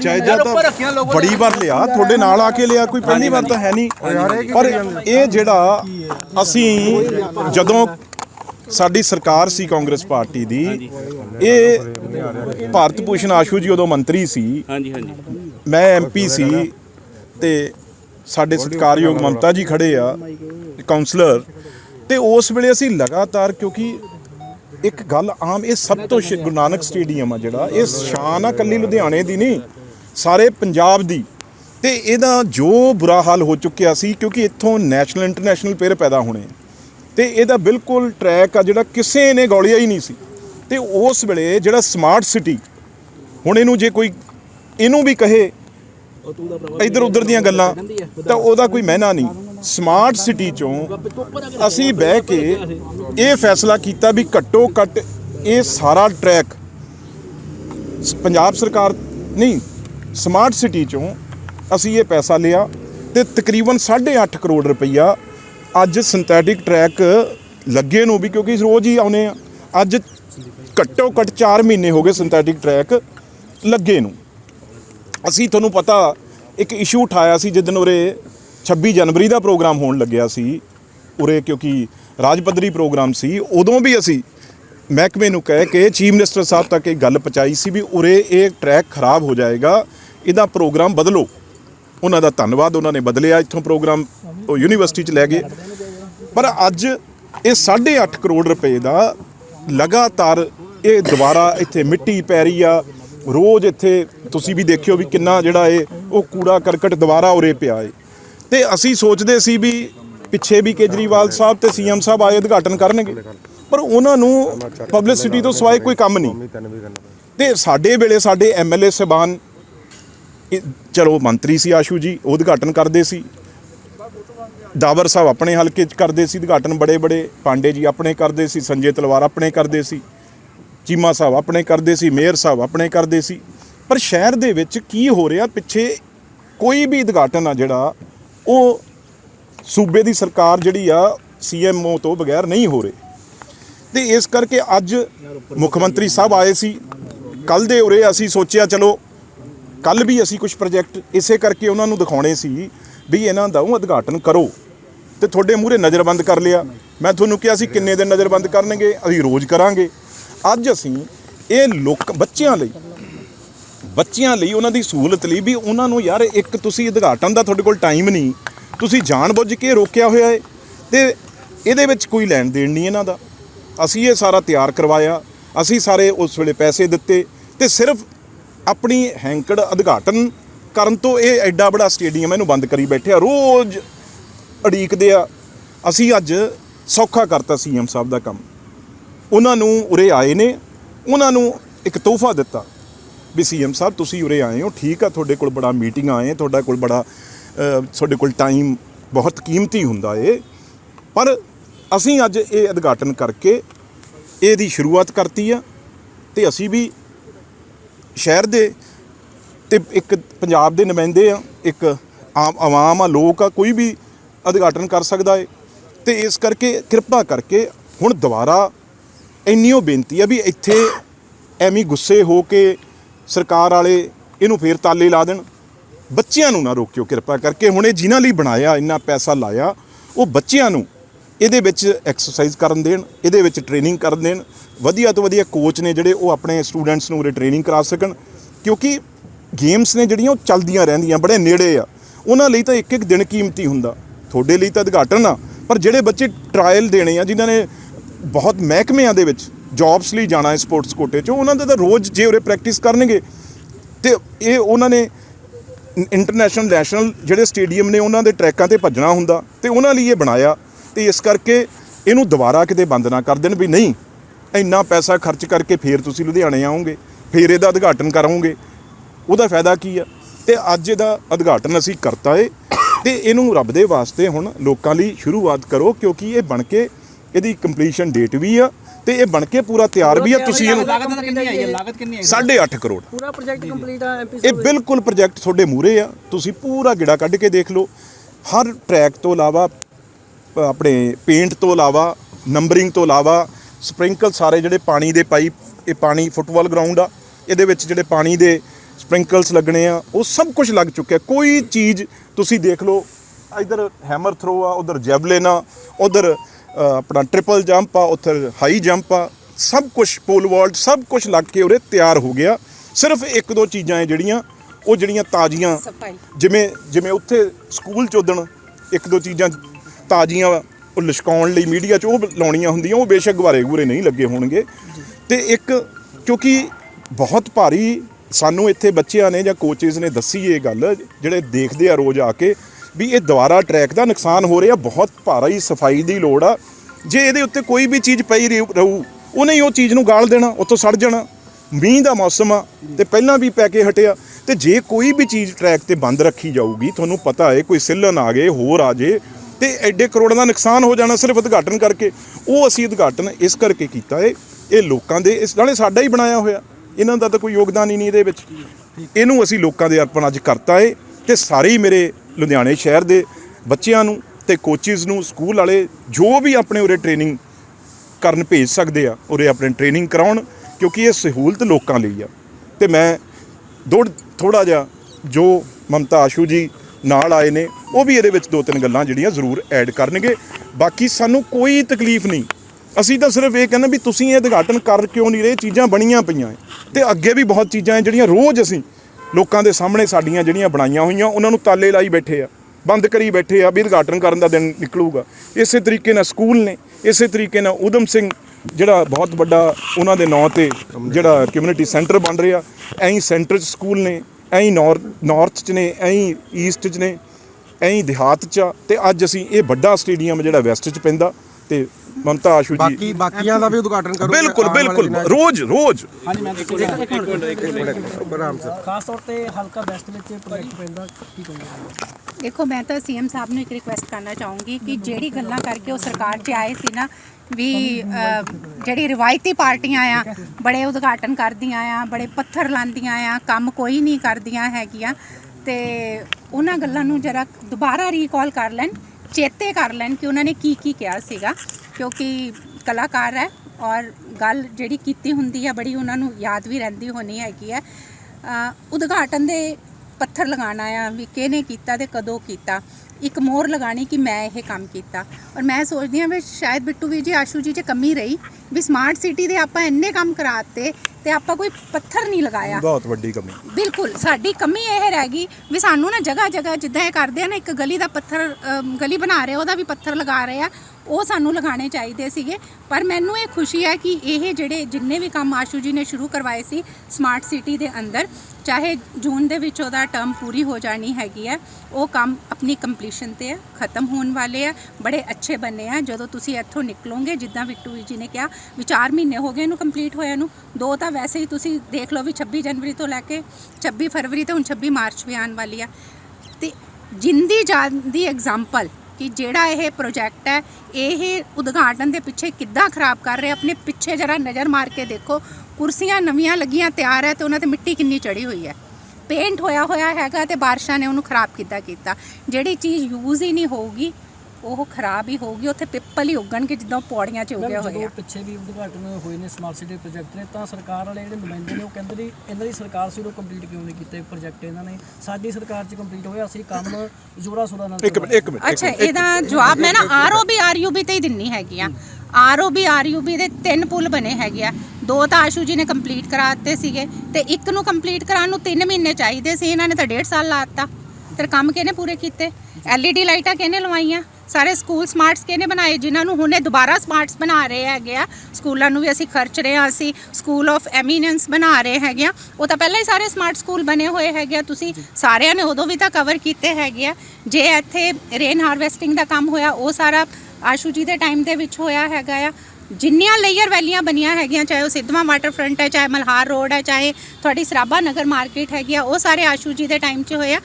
ਜਾਇਜ਼ਾ ਤਾਂ ਬੜੀ ਵਾਰ ਲਿਆ ਤੁਹਾਡੇ ਨਾਲ ਆ ਕੇ ਲਿਆ ਕੋਈ ਪਹਿਲੀ ਵਾਰ ਤਾਂ ਹੈ ਨਹੀਂ। ਪਰ ਇਹ ਜਿਹੜਾ ਅਸੀਂ ਜਦੋਂ ਸਾਡੀ ਸਰਕਾਰ ਸੀ ਕਾਂਗਰਸ ਪਾਰਟੀ ਦੀ ਇਹ ਭਾਰਤ ਭੂਸ਼ਣ ਆਸ਼ੂ ਜੀ ਉਦੋਂ ਮੰਤਰੀ ਸੀ। ਹਾਂਜੀ ਹਾਂਜੀ। ਮੈਂ ਐਮਪੀ ਸੀ ਤੇ ਸਾਡੇ ਸਤਿਕਾਰਯੋਗ ਮਮਤਾ ਜੀ ਖੜੇ ਆ ਕਾਉਂਸਲਰ ਤੇ ਉਸ ਵੇਲੇ ਅਸੀਂ ਲਗਾਤਾਰ ਕਿਉਂਕਿ ਇੱਕ ਗੱਲ ਆਮ ਇਹ ਸਭ ਤੋਂ ਗੁਰੂ ਨਾਨਕ ਸਟੇਡੀਅਮ ਆ ਜਿਹੜਾ ਇਹ ਸ਼ਾਨ ਆ ਕੱਲੀ ਲੁਧਿਆਣੇ ਦੀ ਨਹੀਂ। ਸਾਰੇ ਪੰਜਾਬ ਦੀ। ਤੇ ਇਹਦਾ ਜੋ ਬੁਰਾ ਹਾਲ ਹੋ ਚੁੱਕਿਆ ਸੀ, ਕਿਉਂਕਿ ਇੱਥੋਂ ਨੈਸ਼ਨਲ ਇੰਟਰਨੈਸ਼ਨਲ ਪੇਅਰ ਪੈਦਾ ਹੋਣੇ। ਆ। ਤੇ ਇਹਦਾ ਬਿਲਕੁਲ ਟਰੈਕ ਆ ਜਿਹੜਾ ਕਿਸੇ ਨੇ ਗੌਲਿਆ ਹੀ ਨਹੀਂ ਸੀ। ਤੇ ਉਸ ਵੇਲੇ ਜਿਹੜਾ ਸਮਾਰਟ ਸਿਟੀ ਹੁਣ ਇਹਨੂੰ ਜੇ ਕੋਈ, ਇਹਨੂੰ ਵੀ ਕਹੇ, ਇੱਧਰ ਉੱਧਰ ਦੀਆਂ ਗੱਲਾਂ, ਤਾਂ ਉਹਦਾ ਕੋਈ ਮਹਿਨਾ ਨਹੀਂ। ਸਮਾਰਟ ਸਿਟੀ ਚੋਂ ਅਸੀਂ ਬਹਿ ਕੇ ਇਹ ਫੈਸਲਾ ਕੀਤਾ ਵੀ ਘੱਟੋ ਘੱਟ ਇਹ ਸਾਰਾ ਟਰੈਕ ਪੰਜਾਬ ਸਰਕਾਰ, ਨਹੀਂ ਸਮਾਰਟ ਸਿਟੀ ਚੋਂ ਅਸੀਂ ਇਹ ਪੈਸਾ ਲਿਆ ਤੇ ਤਕਰੀਬਨ 8.5 ਕਰੋੜ ਰੁਪਈਆ ਅੱਜ ਸਿੰਥੈਟਿਕ ਟਰੈਕ ਲੱਗੇ ਨੂੰ ਵੀ ਕਿਉਂਕਿ ਰੋਜ਼ ਹੀ ਆਉਨੇ ਆ। ਅੱਜ ਘੱਟੋ ਘੱਟ 4 ਮਹੀਨੇ ਹੋ ਗਏ ਸਿੰਥੈਟਿਕ ਟਰੈਕ ਲੱਗੇ ਨੂੰ। ਅਸੀਂ ਤੁਹਾਨੂੰ ਪਤਾ ਇੱਕ ਇਸ਼ੂ ਉਠਾਇਆ ਸੀ ਜਿੱਦਨ ਉਰੇ 26 ਜਨਵਰੀ ਦਾ ਪ੍ਰੋਗਰਾਮ ਹੋਣ ਲੱਗਿਆ ਸੀ, ਉਰੇ ਕਿਉਂਕਿ ਰਾਜ ਪੱਧਰੀ ਪ੍ਰੋਗਰਾਮ ਸੀ, ਉਦੋਂ ਵੀ ਅਸੀਂ ਮਹਿਕਮੇ ਨੂੰ ਕਹਿ ਕੇ ਚੀਫ ਮਿਨਿਸਟਰ ਸਾਹਿਬ ਤੱਕ ਇਹ ਗੱਲ ਪਹੁੰਚਾਈ ਸੀ ਵੀ ਉਰੇ ਇਹ ਟਰੈਕ ਖਰਾਬ ਹੋ ਜਾਏਗਾ। ਇਹਦਾ ਪ੍ਰੋਗਰਾਮ ਬਦਲੋ। ਉਹਨਾਂ ਦਾ ਧੰਨਵਾਦ, ਉਹਨਾਂ ਨੇ ਬਦਲਿਆ ਇੱਥੋਂ ਪ੍ਰੋਗਰਾਮ, ਉਹ ਯੂਨੀਵਰਸਿਟੀ ਚ ਲੈ ਗਏ। ਪਰ ਅੱਜ ਇਹ 8.5 ਕਰੋੜ ਰੁਪਏ ਦਾ ਲਗਾਤਾਰ ਇਹ ਦੁਬਾਰਾ ਇੱਥੇ ਮਿੱਟੀ ਪੈ ਰਹੀ ਆ। ਰੋਜ਼ ਇੱਥੇ ਤੁਸੀਂ ਵੀ ਦੇਖਿਓ ਵੀ ਕਿੰਨਾ ਜਿਹੜਾ ਇਹ, ਉਹ ਕੂੜਾ ਕਰਕਟ ਦੁਬਾਰਾ ਉਰੇ ਪਿਆ ਏ। ਤੇ ਅਸੀਂ ਸੋਚਦੇ ਸੀ ਵੀ ਪਿੱਛੇ ਵੀ ਕੇਜਰੀਵਾਲ ਸਾਹਿਬ ਤੇ ਸੀਐਮ ਸਾਹਿਬ ਆਏ, ਉਦਘਾਟਨ ਕਰਨਗੇ। ਪਰ ਉਹਨਾਂ ਨੂੰ ਪਬਲਿਸਿਟੀ ਤੋਂ ਸਵਾਏ ਕੋਈ ਕੰਮ ਨਹੀਂ। ਤੇ ਸਾਡੇ ਵੇਲੇ ਸਾਡੇ ਐਮਐਲਏ ਸਬਾਨ ਚਲੋ ਮੰਤਰੀ ਸੀ ਆਸ਼ੂ ਜੀ, ਉਹ ਉਦਘਾਟਨ ਕਰਦੇ ਸੀ। ਦਾਵਰ ਸਾਹਿਬ ਆਪਣੇ ਹਲਕੇ ਚ ਕਰਦੇ ਸੀ, ਉਦਘਾਟਨ ਬੜੇ ਬੜੇ, ਪਾਂਡੇ ਜੀ ਆਪਣੇ ਕਰਦੇ ਸੀ, ਸੰਜੇ ਤਲਵਾਰ ਆਪਣੇ ਕਰਦੇ ਸੀ, ਚੀਮਾ ਸਾਹਿਬ ਆਪਣੇ ਕਰਦੇ ਸੀ, ਮੇਅਰ ਸਾਹਿਬ ਆਪਣੇ ਕਰਦੇ ਸੀ। ਪਰ ਸ਼ਹਿਰ ਦੇ ਵਿੱਚ ਕੀ ਹੋ ਰਿਹਾ, ਪਿੱਛੇ ਕੋਈ ਵੀ ਉਦਘਾਟਨ ਆ ਜਿਹੜਾ, ਉਹ ਸੂਬੇ ਦੀ ਸਰਕਾਰ ਜਿਹੜੀ ਆ ਸੀਐਮਓ ਤੋਂ ਬਗੈਰ ਨਹੀਂ ਹੋ ਰਹੇ। ਤੇ ਇਸ ਕਰਕੇ ਅੱਜ ਮੁੱਖ ਮੰਤਰੀ ਸਾਹਿਬ ਆਏ ਸੀ। ਕੱਲ ਦੇ ਉਰੇ ਅਸੀਂ ਸੋਚਿਆ, ਚਲੋ ਕੱਲ ਵੀ ਅਸੀਂ ਕੁਝ ਪ੍ਰੋਜੈਕਟ ਇਸੇ ਕਰਕੇ ਉਹਨਾਂ ਨੂੰ ਦਿਖਾਉਣੇ ਸੀ ਵੀ ਇਹਨਾਂ ਦਾ ਉਦਘਾਟਨ ਕਰੋ। ਤੇ ਤੁਹਾਡੇ ਮੂਹਰੇ ਨਜ਼ਰਬੰਦ ਕਰ ਲਿਆ। ਮੈਂ ਤੁਹਾਨੂੰ ਕਿਹਾ ਸੀ ਕਿੰਨੇ ਦਿਨ ਨਜ਼ਰਬੰਦ ਕਰਨਗੇ, ਅਸੀਂ ਰੋਜ਼ ਕਰਾਂਗੇ। ਅੱਜ ਅਸੀਂ ਇਹ ਲੋਕ ਬੱਚਿਆਂ ਲਈ ਬੱਚਿਆਂ ਲਈ ਉਹਨਾਂ ਦੀ ਸਹੂਲਤ ਲਈ ਵੀ ਉਹਨਾਂ ਨੂੰ ਯਾਰ ਇੱਕ ਤੁਸੀਂ ਉਦਘਾਟਨ ਦਾ ਤੁਹਾਡੇ ਕੋਲ ਟਾਈਮ ਨਹੀਂ, ਤੁਸੀਂ ਜਾਣਬੁੱਝ ਕੇ ਰੋਕਿਆ ਹੋਇਆ ਹੈ ਤੇ ਇਹਦੇ ਵਿੱਚ ਕੋਈ ਲੈਣ ਦੇਣ ਨਹੀਂ ਇਹਨਾਂ ਦਾ। ਅਸੀਂ ਇਹ ਸਾਰਾ ਤਿਆਰ ਕਰਵਾਇਆ, ਅਸੀਂ ਸਾਰੇ ਉਸ ਵੇਲੇ ਪੈਸੇ ਦਿੱਤੇ ਤੇ ਸਿਰਫ ਆਪਣੀ ਹੈਂਕੜ ਉਦਘਾਟਨ ਕਰਨ ਤੋਂ ਇਹ ਐਡਾ ਬੜਾ ਸਟੇਡੀਅਮ ਇਹਨੂੰ ਬੰਦ ਕਰੀ ਬੈਠੇ ਆ। ਰੋਜ਼ ਅੜੀਕਦੇ ਆ। ਅਸੀਂ ਅੱਜ ਸੌਖਾ ਕਰਤਾ ਸੀਐਮ ਸਾਹਿਬ ਦਾ ਕੰਮ। ਉਹਨਾਂ ਨੂੰ ਉਰੇ ਆਏ ਨੇ। ਉਹਨਾਂ ਨੂੰ ਇੱਕ ਤੋਹਫਾ ਦਿੱਤਾ ਵੀ ਸੀਐਮ ਸਾਹਿਬ, ਤੁਸੀਂ ਉਰੇ ਆਏ ਹੋ। ਠੀਕ ਆ, ਤੁਹਾਡੇ ਕੋਲ ਬੜਾ ਮੀਟਿੰਗ ਆਏ, ਤੁਹਾਡਾ ਕੋਲ ਬੜਾ ਤੁਹਾਡੇ ਕੋਲ ਟਾਈਮ ਬਹੁਤ ਕੀਮਤੀ ਹੁੰਦਾ ਏ। ਪਰ ਅਸੀਂ ਅੱਜ ਇਹ ਉਦਘਾਟਨ ਕਰਕੇ ਇਹਦੀ ਸ਼ੁਰੂਆਤ ਕਰਤੀ ਆ ਤੇ ਅਸੀਂ ਵੀ ਸ਼ਹਿਰ ਦੇ ਤੇ ਇੱਕ ਪੰਜਾਬ ਦੇ ਨੁਮਾਇੰਦੇ ਆ, ਇੱਕ ਆਮ, ਆਵਾਮ ਆ, ਲੋਕ ਆ, ਕੋਈ ਵੀ ਉਦਘਾਟਨ ਕਰ ਸਕਦਾ ਏ। ਤੇ ਇਸ ਕਰਕੇ ਕਿਰਪਾ ਕਰਕੇ ਹੁਣ ਦੁਬਾਰਾ ਇੰਨੀਓ ਬੇਨਤੀ ਆ ਵੀ ਇੱਥੇ ਐਵੇਂ ਗੁੱਸੇ ਹੋ ਕੇ ਸਰਕਾਰ ਵਾਲੇ ਇਹਨੂੰ ਫੇਰ ਤਾਲੇ ਲਾ ਦੇਣ। ਬੱਚਿਆਂ ਨੂੰ ਨਾ ਰੋਕਿਓ ਕਿਰਪਾ ਕਰਕੇ। ਹੁਣ ਇਹ ਜਿਨ੍ਹਾਂ ਲਈ ਬਣਾਇਆ, ਇੰਨਾ ਪੈਸਾ ਲਾਇਆ, ਉਹ ਬੱਚਿਆਂ ਨੂੰ ਇਹਦੇ ਵਿੱਚ ਐਕਸਰਸਾਈਜ਼ ਕਰਨ ਦੇਣ, ਇਹਦੇ ਵਿੱਚ ਟ੍ਰੇਨਿੰਗ ਕਰਨ ਦੇਣ। ਵਧੀਆ ਤੋਂ ਵਧੀਆ ਕੋਚ ਨੇ ਜਿਹੜੇ ਉਹ ਆਪਣੇ ਸਟੂਡੈਂਟਸ ਨੂੰ ਉਰੇ ਟ੍ਰੇਨਿੰਗ ਕਰਾ ਸਕਣ। ਕਿਉਂਕਿ ਗੇਮਸ ਨੇ ਜਿਹੜੀਆਂ ਉਹ ਚੱਲਦੀਆਂ ਰਹਿੰਦੀਆਂ, ਬੜੇ ਨੇੜੇ ਆ। ਉਹਨਾਂ ਲਈ ਤਾਂ ਇੱਕ ਇੱਕ ਦਿਨ ਕੀਮਤੀ ਹੁੰਦਾ। ਤੁਹਾਡੇ ਲਈ ਤਾਂ ਉਦਘਾਟਨ ਆ, ਪਰ ਜਿਹੜੇ ਬੱਚੇ ਟਰਾਇਲ ਦੇਣੇ ਆ, ਜਿਨ੍ਹਾਂ ਨੇ ਬਹੁਤ ਮਹਿਕਮਿਆਂ ਦੇ ਵਿੱਚ ਜੌਬਸ ਲਈ ਜਾਣਾ ਹੈ ਸਪੋਰਟਸ ਕੋਟੇ 'ਚ, ਉਹਨਾਂ ਦਾ ਤਾਂ ਰੋਜ਼ ਜੇ ਉਰੇ ਪ੍ਰੈਕਟਿਸ ਕਰਨਗੇ, ਤੇ ਇਹ ਉਹਨਾਂ ਨੇ ਇੰਟਰਨੈਸ਼ਨਲ ਨੈਸ਼ਨਲ ਜਿਹੜੇ ਸਟੇਡੀਅਮ ਨੇ, ਉਹਨਾਂ ਦੇ ਟਰੈਕਾਂ ਤੇ ਭੱਜਣਾ ਹੁੰਦਾ, ਤੇ ਉਹਨਾਂ ਲਈ ਇਹ ਬਣਾਇਆ। ਤੇ ਇਸ ਕਰਕੇ ਇਹਨੂੰ ਦੁਬਾਰਾ ਕਿਤੇ ਬੰਦ ਨਾ ਕਰ ਦੇਣ ਵੀ ਨਹੀਂ ਇੰਨਾ ਪੈਸਾ ਖਰਚ ਕਰਕੇ ਫੇਰ ਤੁਸੀਂ ਲੁਧਿਆਣੇ ਆਓਗੇ ਫੇਰ ਇਹਦਾ ਉਦਘਾਟਨ ਕਰੋਗੇ। ਉਹਦਾ ਫਾਇਦਾ ਕੀ ਆ? ਤੇ ਅੱਜ ਇਹਦਾ ਉਦਘਾਟਨ ਅਸੀਂ ਕਰਤਾ ਏ ਤੇ ਇਹਨੂੰ ਰੱਬ ਦੇ ਵਾਸਤੇ ਹੁਣ ਲੋਕਾਂ ਲਈ ਸ਼ੁਰੂਆਤ ਕਰੋ ਕਿਉਂਕਿ ਇਹ ਬਣ ਕੇ ਇਹਦੀ ਕੰਪਲੀਸ਼ਨ ਡੇਟ ਵੀ ਆ ਤੇ ਇਹ ਬਣ ਕੇ ਪੂਰਾ ਤਿਆਰ ਵੀ ਆ। ਤੁਸੀਂ ਇਹਨੂੰ ਲਾਗਤ ਕਿੰਨੀ ਆਈ ਹੈ ਲਾਗਤ ਕਿੰਨੀ ਆਈ 8.5 ਕਰੋੜ। ਪੂਰਾ ਪ੍ਰੋਜੈਕਟ ਕੰਪਲੀਟ ਆ ਐਮਪੀ ਇਹ ਬਿਲਕੁਲ ਪ੍ਰੋਜੈਕਟ ਤੁਹਾਡੇ ਮੂਰੇ ਆ ਤੁਸੀਂ ਪੂਰਾ ਗਿੜਾ ਕੱਢ ਕੇ ਦੇਖ ਲਓ। ਹਰ ਟਰੈਕ ਤੋਂ ਇਲਾਵਾ ਆਪਣੇ ਪੇਂਟ ਤੋਂ ਇਲਾਵਾ ਨੰਬਰਿੰਗ ਤੋਂ ਇਲਾਵਾ ਸਪ੍ਰਿੰਕਲ ਸਾਰੇ ਜਿਹੜੇ ਪਾਣੀ ਦੇ ਪਾਈਪ ਇਹ ਪਾਣੀ ਫੁੱਟਬਾਲ ਗਰਾਊਂਡ ਆ ਇਹਦੇ ਵਿੱਚ ਜਿਹੜੇ ਪਾਣੀ ਦੇ ਸਪ੍ਰਿੰਕਲਸ ਲੱਗਣੇ ਆ ਉਹ ਸਭ ਕੁਝ ਲੱਗ ਚੁੱਕਿਆ ਕੋਈ ਚੀਜ਼ ਤੁਸੀਂ ਦੇਖ ਲਓ ਇਧਰ ਹੈਮਰ ਥਰੋ ਆ ਉਧਰ ਜੈਵਲਿਨ ਆ ਉਧਰ ਆਪਣਾ ਟ੍ਰਿਪਲ ਜੰਪ ਆ ਉੱਧਰ ਹਾਈ ਜੰਪ ਆ ਸਭ ਕੁਝ ਪੋਲ ਵਾਲਟ ਸਭ ਕੁਝ ਲੱਗ ਕੇ ਉਰੇ ਤਿਆਰ ਹੋ ਗਿਆ। ਸਿਰਫ ਇੱਕ ਦੋ ਚੀਜ਼ਾਂ ਹੈ ਜਿਹੜੀਆਂ ਉਹ ਜਿਹੜੀਆਂ ਤਾਜ਼ੀਆਂ ਜਿਵੇਂ ਜਿਵੇਂ ਉੱਥੇ ਸਕੂਲ ਚ ਉਦਣ ਇੱਕ ਦੋ ਚੀਜ਼ਾਂ ਤਾਜ਼ੀਆਂ ਉਹ ਲਿਸ਼ਕਾਉਣ ਲਈ ਮੀਡੀਆ 'ਚ ਉਹ ਲਾਉਣੀਆਂ ਹੁੰਦੀਆਂ ਉਹ ਬੇਸ਼ੱਕ ਗੁਬਾਰੇ ਗੁਰੇ ਨਹੀਂ ਲੱਗੇ ਹੋਣਗੇ। ਤੇ ਇੱਕ ਕਿਉਂਕਿ ਬਹੁਤ ਭਾਰੀ ਸਾਨੂੰ ਇੱਥੇ ਬੱਚਿਆਂ ਨੇ ਜਾਂ ਕੋਚਿਸ ਨੇ ਦੱਸੀ ਇਹ ਗੱਲ ਜਿਹੜੇ ਦੇਖਦੇ ਆ ਰੋਜ਼ ਆ ਕੇ ਵੀ ਇਹ ਦੁਬਾਰਾ ਟਰੈਕ ਦਾ ਨੁਕਸਾਨ ਹੋ ਰਿਹਾ ਬਹੁਤ ਭਾਰੀ ਸਫ਼ਾਈ ਦੀ ਲੋੜ ਆ। ਜੇ ਇਹਦੇ ਉੱਤੇ ਕੋਈ ਵੀ ਚੀਜ਼ ਪਈ ਰਹੂ- ਰਹੂ ਉਹਨੇ ਹੀ ਉਹ ਚੀਜ਼ ਨੂੰ ਗਾਲ ਦੇਣਾ ਉੱਥੋਂ ਸੜ ਜਾਣਾ। ਮੀਂਹ ਦਾ ਮੌਸਮ ਆ ਤੇ ਪਹਿਲਾਂ ਵੀ ਪੈ ਕੇ ਹਟਿਆ। ਤੇ ਜੇ ਕੋਈ ਵੀ ਚੀਜ਼ ਟਰੈਕ ਤੇ ਬੰਦ ਰੱਖੀ ਜਾਊਗੀ ਤੁਹਾਨੂੰ ਪਤਾ ਹੈ ਕੋਈ ਸਿੱਲਨ ਆ ਗਏ ਹੋਰ ਆ ਜੇ ਤੇ ਐਡੇ ਕਰੋੜਾਂ ਦਾ ਨੁਕਸਾਨ ਹੋ ਜਾਣਾ ਸਿਰਫ ਉਦਘਾਟਨ ਕਰਕੇ, ਉਹ ਅਸੀਂ ਉਦਘਾਟਨ ਇਸ ਕਰਕੇ ਕੀਤਾ ਏ, ਇਹ ਲੋਕਾਂ ਦੇ, ਇਸ ਨਾਲੇ ਸਾਡਾ ਹੀ ਬਣਾਇਆ ਹੋਇਆ, ਇਹਨਾਂ ਦਾ ਤਾਂ ਕੋਈ ਯੋਗਦਾਨ ਹੀ ਨਹੀਂ ਇਹਦੇ ਵਿੱਚ। ਇਹਨੂੰ ਅਸੀਂ ਲੋਕਾਂ ਦੇ ਅਰਪਣ ਅੱਜ ਕਰਤਾ ਏ, ਤੇ ਸਾਰੇ ਹੀ ਮੇਰੇ ਲੁਧਿਆਣੇ ਸ਼ਹਿਰ ਦੇ ਬੱਚਿਆਂ ਨੂੰ ਤੇ ਕੋਚਿਸ ਨੂੰ ਸਕੂਲ ਵਾਲੇ, ਜੋ ਵੀ ਆਪਣੇ ਉਰੇ ਟ੍ਰੇਨਿੰਗ ਕਰਨ ਭੇਜ ਸਕਦੇ ਆ, ਉਰੇ ਆਪਣੇ ਟ੍ਰੇਨਿੰਗ ਕਰਾਉਣ, ਕਿਉਂਕਿ ਇਹ ਸਹੂਲਤ ਲੋਕਾਂ ਲਈ ਆ। ਤੇ ਮੈਂ ਥੋੜ ਥੋੜਾ ਜਿਹਾ ਜੋ ਮਮਤਾ ਆਸ਼ੂ ਜੀ ਨਾਲ ਆਏ ਨੇ, ਉਹ ਵੀ ਇਹਦੇ ਵਿੱਚ ਦੋ ਤਿੰਨ ਗੱਲਾਂ ਜਿਹੜੀਆਂ ਜ਼ਰੂਰ ਐਡ ਕਰਨਗੇ। ਬਾਕੀ ਸਾਨੂੰ ਕੋਈ ਤਕਲੀਫ ਨਹੀਂ। ਅਸੀਂ ਤਾਂ ਸਿਰਫ ਇਹ ਕਹਿੰਦੇ ਵੀ ਤੁਸੀਂ ਇਹ ਉਦਘਾਟਨ ਕਰ ਕਿਉਂ ਨਹੀਂ ਰਹੇ? ਚੀਜ਼ਾਂ ਬਣੀਆਂ ਪਈਆਂ ਹੈ ਤੇ ਅੱਗੇ ਵੀ ਬਹੁਤ ਚੀਜ਼ਾਂ ਹੈ ਜਿਹੜੀਆਂ ਰੋਜ਼ ਅਸੀਂ ਲੋਕਾਂ ਦੇ ਸਾਹਮਣੇ ਸਾਡੀਆਂ ਜਿਹੜੀਆਂ ਬਣਾਈਆਂ ਹੋਈਆਂ, ਉਹਨਾਂ ਨੂੰ ਤਾਲੇ ਲਾਈ ਬੈਠੇ ਆ, ਬੰਦ ਕਰੀ ਬੈਠੇ ਆ ਵੀ ਉਦਘਾਟਨ ਕਰਨ ਦਾ ਦਿਨ ਨਿਕਲੂਗਾ। ਇਸੇ ਤਰੀਕੇ ਨਾਲ ਸਕੂਲ ਨੇ, ਇਸੇ ਤਰੀਕੇ ਨਾਲ ਉਦਮ ਸਿੰਘ ਜਿਹੜਾ ਬਹੁਤ ਵੱਡਾ ਉਹਨਾਂ ਦੇ ਨਾਂ ਤੇ ਜਿਹੜਾ ਕਮਿਊਨਿਟੀ ਸੈਂਟਰ ਬਣ ਰਿਹਾ, ਐਂ ਸੈਂਟਰ ਚ ਸਕੂਲ ਨੇ। ਐਂ ਨਾਰਥ ਚ ਨੇ ਐਂ ਈਸਟ ਚ ਨੇ ਐਂ ਦਿਹਾਤ ਚ ਆ। ਤੇ ਅੱਜ ਅਸੀਂ ਇਹ ਵੱਡਾ ਸਟੇਡੀਅਮ ਜਿਹੜਾ ਵੈਸਟ ਚ ਪੈਂਦਾ। ਤੇ ਮਮਤਾ ਆਸ਼ੂ ਜੀ ਬਾਕੀ ਬਾਕੀਆਂ ਦਾ ਵੀ ਉਦਘਾਟਨ ਕਰੋਗੇ। ਬਿਲਕੁਲ ਬਿਲਕੁਲ? ਰੋਜ਼ ਰੋਜ਼। ਹਾਂਜੀ ਮੈਂ ਦੱਸੋ ਆਰਾਮ ਸੇ ਖਾਸ ਤੌਰ ਤੇ ਹਲਕਾ ਵੈਸਟ ਵਿੱਚ ਪ੍ਰੋਜੈਕਟ ਪੈਂਦਾ ਕੀ ਕਹੋਗੇ ਦੇਖੋ, ਮੈਂ ਤਾਂ ਸੀਐਮ ਸਾਹਿਬ ਨੂੰ ਇੱਕ ਰਿਕੁਐਸਟ ਕਰਨਾ ਚਾਹੂੰਗੀ ਕਿ ਜਿਹੜੀ ਗੱਲਾਂ ਕਰਕੇ ਉਹ ਸਰਕਾਰ 'ਚ ਆਏ ਸੀ ਨਾ, ਵੀ ਜਿਹੜੀ ਰਿਵਾਇਤੀ ਪਾਰਟੀਆਂ ਆ, ਬੜੇ ਉਦਘਾਟਨ ਕਰਦੀਆਂ ਆ, ਬੜੇ ਪੱਥਰ ਲਾਉਂਦੀਆਂ ਆ, ਕੰਮ ਕੋਈ ਨਹੀਂ ਕਰਦੀਆਂ ਹੈਗੀਆਂ, ਤੇ ਉਹਨਾਂ ਗੱਲਾਂ ਨੂੰ ਜਰਾ ਦੁਬਾਰਾ ਰੀਕਾਲ ਕਰ ਲੈਣ, ਚੇਤੇ ਕਰ ਲੈਣ ਕਿ ਉਹਨਾਂ ਨੇ ਕੀ ਕੀ ਕਿਹਾ ਸੀਗਾ, ਕਿਉਂਕਿ ਕਲਾਕਾਰ ਹੈ ਔਰ ਗੱਲ ਜਿਹੜੀ ਕੀਤੀ ਹੁੰਦੀ ਹੈ, ਬੜੀ ਉਹਨਾਂ ਨੂੰ ਯਾਦ ਵੀ ਰਹਿੰਦੀ ਹੋਣੀ ਹੈਗੀ ਹੈ। ਉਦਘਾਟਨ ਦੇ ਪੱਥਰ ਲਗਾਉਣਾ ਆ ਵੀ ਕਿਹਨੇ ਕੀਤਾ ਤੇ ਕਦੋਂ ਕੀਤਾ। ਇੱਕ ਮੋਹਰ ਲਗਾਣੀ ਕਿ ਮੈਂ ਇਹ ਕੰਮ ਕੀਤਾ। ਔਰ ਮੈਂ ਸੋਚਦੀ ਹਾਂ ਵੀ ਸ਼ਾਇਦ ਬਿੱਟੂ ਵੀ ਜੀ ਆਸ਼ੂ ਜੀ 'ਚ ਕਮੀ ਰਹੀ ਵੀ ਸਮਾਰਟ ਸਿਟੀ ਦੇ ਆਪਾਂ ਇੰਨੇ ਕੰਮ ਕਰਾਤੇ ਤੇ ਆਪਾਂ ਕੋਈ ਪੱਥਰ ਨਹੀਂ ਲਗਾਇਆ। ਬਹੁਤ ਵੱਡੀ ਕਮੀ। ਬਿਲਕੁਲ ਸਾਡੀ ਕਮੀ ਇਹ ਰਹਿ ਗਈ ਵੀ ਸਾਨੂੰ ਨਾ ਜਗ੍ਹਾ ਜਗ੍ਹਾ ਜਿੱਦਾਂ ਇਹ ਕਰਦੇ ਆ ਨਾ ਇੱਕ ਗਲੀ ਦਾ ਪੱਥਰ ਗਲੀ ਬਣਾ ਰਹੇ ਉਹਦਾ ਵੀ ਪੱਥਰ ਲਗਾ ਰਹੇ ਆ ਉਹ ਸਾਨੂੰ ਲਗਾਉਣੇ ਚਾਹੀਦੇ ਸੀਗੇ। ਪਰ ਮੈਨੂੰ ਇਹ ਖੁਸ਼ੀ ਹੈ ਕਿ ਇਹ ਜਿਹੜੇ ਜਿੰਨੇ ਵੀ ਕੰਮ ਆਸ਼ੂ ਜੀ ਨੇ ਸ਼ੁਰੂ ਕਰਵਾਏ ਸੀ ਸਮਾਰਟ ਸਿਟੀ ਦੇ ਅੰਦਰ ਚਾਹੇ ਜੂਨ ਦੇ ਵਿੱਚ ਉਹਦਾ ਟਰਮ ਪੂਰੀ ਹੋ ਜਾਣੀ ਹੈਗੀ ਹੈ, ਉਹ ਕੰਮ ਆਪਣੀ ਕੰਪਲੀਸ਼ਨ ਤੇ ਹੈ, ਖਤਮ ਹੋਣ ਵਾਲੇ ਆ ਬੜੇ ਅੱਛੇ ਬਣੇ ਆ ਜਦੋਂ ਤੁਸੀਂ ਇੱਥੋਂ ਨਿਕਲੋਗੇ, ਜਿੱਦਾਂ ਵਿਕਟੂ ਜੀ ਨੇ ਕਿਹਾ, ਵੀ 4 ਮਹੀਨੇ ਹੋ ਗਏ ਇਹਨੂੰ ਕੰਪਲੀਟ ਹੋਇਆ ਨੂੰ, ਦੋ ਤਾਂ ਵੈਸੇ ਹੀ ਤੁਸੀਂ ਦੇਖ ਲਓ ਵੀ 26 ਜਨਵਰੀ ਤੋਂ ਲੈ ਕੇ 26 ਫਰਵਰੀ ਤੇ ਹੁਣ 26 ਮਾਰਚ ਵੀ ਆਉਣ ਵਾਲੀ ਆ ਤੇ ਜਿੰਦੀ ਜਾਂਦੀ ਐਗਜ਼ਾਮਪਲ ਕਿ ਜਿਹੜਾ ਇਹ ਪ੍ਰੋਜੈਕਟ ਹੈ, ਇਹ ਉਦਘਾਟਨ ਦੇ ਪਿੱਛੇ ਕਿੱਦਾਂ ਖਰਾਬ ਕਰ ਰਹੇ? ਆਪਣੇ ਪਿੱਛੇ ਜਰਾ ਨਜ਼ਰ ਮਾਰ ਕੇ ਦੇਖੋ। ਕੁਰਸੀਆਂ ਨਵੀਆਂ ਲੱਗੀਆਂ, ਤਿਆਰ ਹੈ ਤੇ ਉਹਨਾਂ ਤੇ ਮਿੱਟੀ ਕਿੰਨੀ ਚੜੀ ਹੋਈ ਹੈ। ਪੇਂਟ ਹੋਇਆ ਹੋਇਆ ਹੈਗਾ ਤੇ ਬਾਰਿਸ਼ਾਂ ਨੇ ਉਹਨੂੰ ਖਰਾਬ ਕਿੱਦਾਂ ਕੀਤਾ? ਜਿਹੜੀ ਚੀਜ਼ ਯੂਜ਼ ਹੀ ਨਹੀਂ ਹੋਊਗੀ ਉਹ ਖਰਾਬ ਹੀ ਹੋਊਗੀ ਉੱਥੇ ਪਿੱਪਲ ਹੀ ਉੱਗਣਗੇ ਜਿੱਦਾਂ ਪੌੜੀਆਂ 'ਚ ਉੱਗੇ ਹੋਏ ਆ ਪਿੱਛੇ ਵੀ ਉਦਘਾਟਨ ਹੋਏ ਨੇ ਸਮਾਰਟ ਸਿਟੀ ਪ੍ਰੋਜੈਕਟ ਨੇ ਤਾਂ ਸਰਕਾਰ ਵਾਲੇ ਜਿਹੜੇ ਨੁਮਾਇੰਦੇ ਨੇ ਉਹ ਕਹਿੰਦੇ ਨੇ ਇਹਨਾਂ ਦੀ ਸਰਕਾਰ ਸੀ ਉਹ ਕੰਪਲੀਟ ਕਿਉਂ ਨਹੀਂ ਕੀਤੇ ਪ੍ਰੋਜੈਕਟ ਇਹਨਾਂ ਨੇ? ਸਾਡੀ ਸਰਕਾਰ 'ਚ ਕੰਪਲੀਟ ਹੋਇਆ ਅਸੀਂ ਕੰਮ ਜੋਰਾ ਸੋਰਾ ਨਾਲ ਇੱਕ ਮਿੰਟ ਇੱਕ ਮਿੰਟ ਅੱਛਾ ਇਹਦਾ ਜਵਾਬ ਮੈਂ ਨਾ ਆਰਓਬੀ ਆਰਯੂਬੀ ਤੇ ਹੀ ਦਿੰਨੀ ਹੈਗੀ ਆ। ਆਰਓਬੀ ਆਰਯੂਬੀ ਦੇ ਤਿੰਨ ਪੁਲ ਬਣੇ ਹੈਗੇ ਆ। ਦੋ ਤਾਂ ਆਸ਼ੂ ਜੀ ਨੇ ਕੰਪਲੀਟ ਕਰਾ ਦਿੱਤੇ ਸੀਗੇ ਤੇ ਇੱਕ ਨੂੰ ਕੰਪਲੀਟ ਕਰਾਉਣ ਨੂੰ 3 ਮਹੀਨੇ ਚਾਹੀਦੇ ਸੀ ਇਹਨਾਂ ਨੇ ਤਾਂ 1.5 ਸਾਲ ਲਾਤਾ ਤੇ ਕੰਮ ਕਿਹਨੇ ਪੂਰੇ ਕੀਤੇ? ਐਲਈਡੀ ਲਾਈਟਾਂ ਕਿਹਨੇ ਲਵਾਈਆਂ? ਸਾਰੇ ਸਕੂਲ ਸਮਾਰਟਸ ਕਿਹਨੇ ਬਣਾਏ? ਜਿਨ੍ਹਾਂ ਨੂੰ ਹੁਣੇ ਦੁਬਾਰਾ ਸਮਾਰਟਸ ਬਣਾ ਰਹੇ ਹੈਗੇ ਆ। ਸਕੂਲਾਂ ਨੂੰ ਵੀ ਅਸੀਂ ਖਰਚ ਰਹੇ ਆ ਅਸੀਂ ਸਕੂਲ ਆਫ ਐਮੀਨੈਂਸ ਬਣਾ ਰਹੇ ਹੈਗੇ ਆ ਉਹ ਤਾਂ ਪਹਿਲਾਂ ਹੀ ਸਾਰੇ ਸਮਾਰਟ ਸਕੂਲ ਬਣੇ ਹੋਏ ਹੈਗੇ ਆ। ਤੁਸੀਂ ਸਾਰਿਆਂ ਨੇ ਉਦੋਂ ਵੀ ਤਾਂ ਕਵਰ ਕੀਤੇ ਹੈਗੇ ਆ। ਜੇ ਇੱਥੇ ਰੇਨ ਹਾਰਵੈਸਟਿੰਗ ਦਾ ਕੰਮ ਹੋਇਆ, ਉਹ ਸਾਰਾ ਆਸ਼ੂ ਜੀ ਦੇ ਟਾਈਮ ਦੇ ਵਿੱਚ ਹੋਇਆ ਹੈਗਾ ਆ। ਜਿੰਨੀਆਂ ਲੇਅਰ ਵੈਲੀਆਂ ਬਣੀਆਂ ਹੈਗੀਆਂ, ਚਾਹੇ ਉਹ ਸਿੱਧਵਾਂ ਵਾਟਰਫਰੰਟ ਹੈ, ਚਾਹੇ ਮਲਹਾਰ ਰੋਡ ਹੈ, ਚਾਹੇ ਤੁਹਾਡੀ ਸਰਾਭਾ ਨਗਰ ਮਾਰਕੀਟ ਹੈਗੀ ਆ, ਉਹ ਸਾਰੇ ਆਸ਼ੂ ਜੀ ਦੇ ਟਾਈਮ 'ਚ ਹੋਇਆ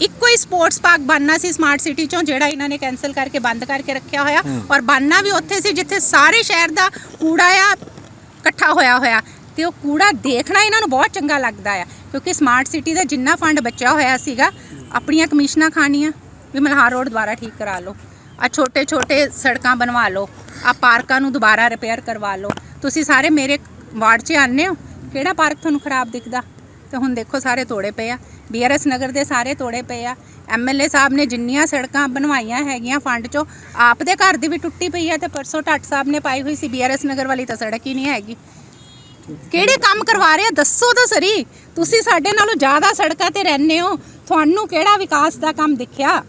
ਇੱਕੋ ਹੀ ਸਪੋਰਟਸ ਪਾਰਕ ਬਣਨਾ ਸੀ ਸਮਾਰਟ ਸਿਟੀ ਚੋਂ ਜਿਹੜਾ ਇਹਨਾਂ ਨੇ ਕੈਨਸਲ ਕਰਕੇ ਬੰਦ ਕਰਕੇ ਰੱਖਿਆ ਹੋਇਆ। ਔਰ ਬਣਨਾ ਵੀ ਉੱਥੇ ਸੀ ਜਿੱਥੇ ਸਾਰੇ ਸ਼ਹਿਰ ਦਾ ਕੂੜਾ ਆ ਇਕੱਠਾ ਹੋਇਆ ਹੋਇਆ। ਤੇ ਉਹ ਕੂੜਾ ਦੇਖਣਾ ਇਹਨਾਂ ਨੂੰ ਬਹੁਤ ਚੰਗਾ ਲੱਗਦਾ ਆ ਕਿਉਂਕਿ ਸਮਾਰਟ ਸਿਟੀ ਦਾ ਜਿੰਨਾ ਫੰਡ ਬਚਿਆ ਹੋਇਆ ਸੀਗਾ ਆਪਣੀਆਂ ਕਮਿਸ਼ਨਾਂ ਖਾਣੀਆਂ ਵੀ ਮਲਹਾਰ ਰੋਡ ਦੁਬਾਰਾ ਠੀਕ ਕਰਾ ਲਓ। ਆ ਛੋਟੇ ਛੋਟੇ ਸੜਕਾਂ ਬਣਵਾ ਲਓ ਆ ਪਾਰਕਾਂ ਨੂੰ ਦੁਬਾਰਾ ਰਿਪੇਅਰ ਕਰਵਾ ਲਓ। ਤੁਸੀਂ ਸਾਰੇ ਮੇਰੇ ਵਾਰਡ 'ਚ ਆਉਂਦੇ ਹੋ ਕਿਹੜਾ ਪਾਰਕ ਤੁਹਾਨੂੰ ਖਰਾਬ ਦਿਖਦਾ? ਤੇ ਹੁਣ ਦੇਖੋ ਸਾਰੇ ਤੋੜੇ ਪਏ ਆ। ਬੀਆਰਐਸ ਨਗਰ ਦੇ ਸਾਰੇ ਤੋੜੇ ਪਏ ਆ। ਐਮਐਲਏ ਸਾਹਿਬ ਨੇ ਜਿੰਨੀਆਂ ਸੜਕਾਂ ਬਣਵਾਈਆਂ ਹੈਗੀਆਂ ਫੰਡ ਚੋਂ, ਆਪ ਦੇ ਘਰ ਦੀ ਵੀ ਟੁੱਟੀ ਪਈ ਆ ਤੇ ਪਰਸੋਂ ਟੱਟ ਸਾਹਿਬ ਨੇ ਪਾਈ ਹੋਈ ਸੀ ਬੀਆਰਐਸ ਨਗਰ ਵਾਲੀ ਤਾਂ ਸੜਕ ਹੀ ਨਹੀਂ ਹੈਗੀ। ਕਿਹੜੇ ਕੰਮ ਕਰਵਾ ਰਹੇ ਆ? ਦੱਸੋ ਤਾਂ ਸਰੀ। ਤੁਸੀਂ ਸਾਡੇ ਨਾਲੋਂ ਜ਼ਿਆਦਾ ਸੜਕਾਂ ਤੇ ਰਹਿੰਦੇ ਹੋ। ਤੁਹਾਨੂੰ ਕਿਹੜਾ ਵਿਕਾਸ ਦਾ ਕੰਮ ਦਿਖਿਆ?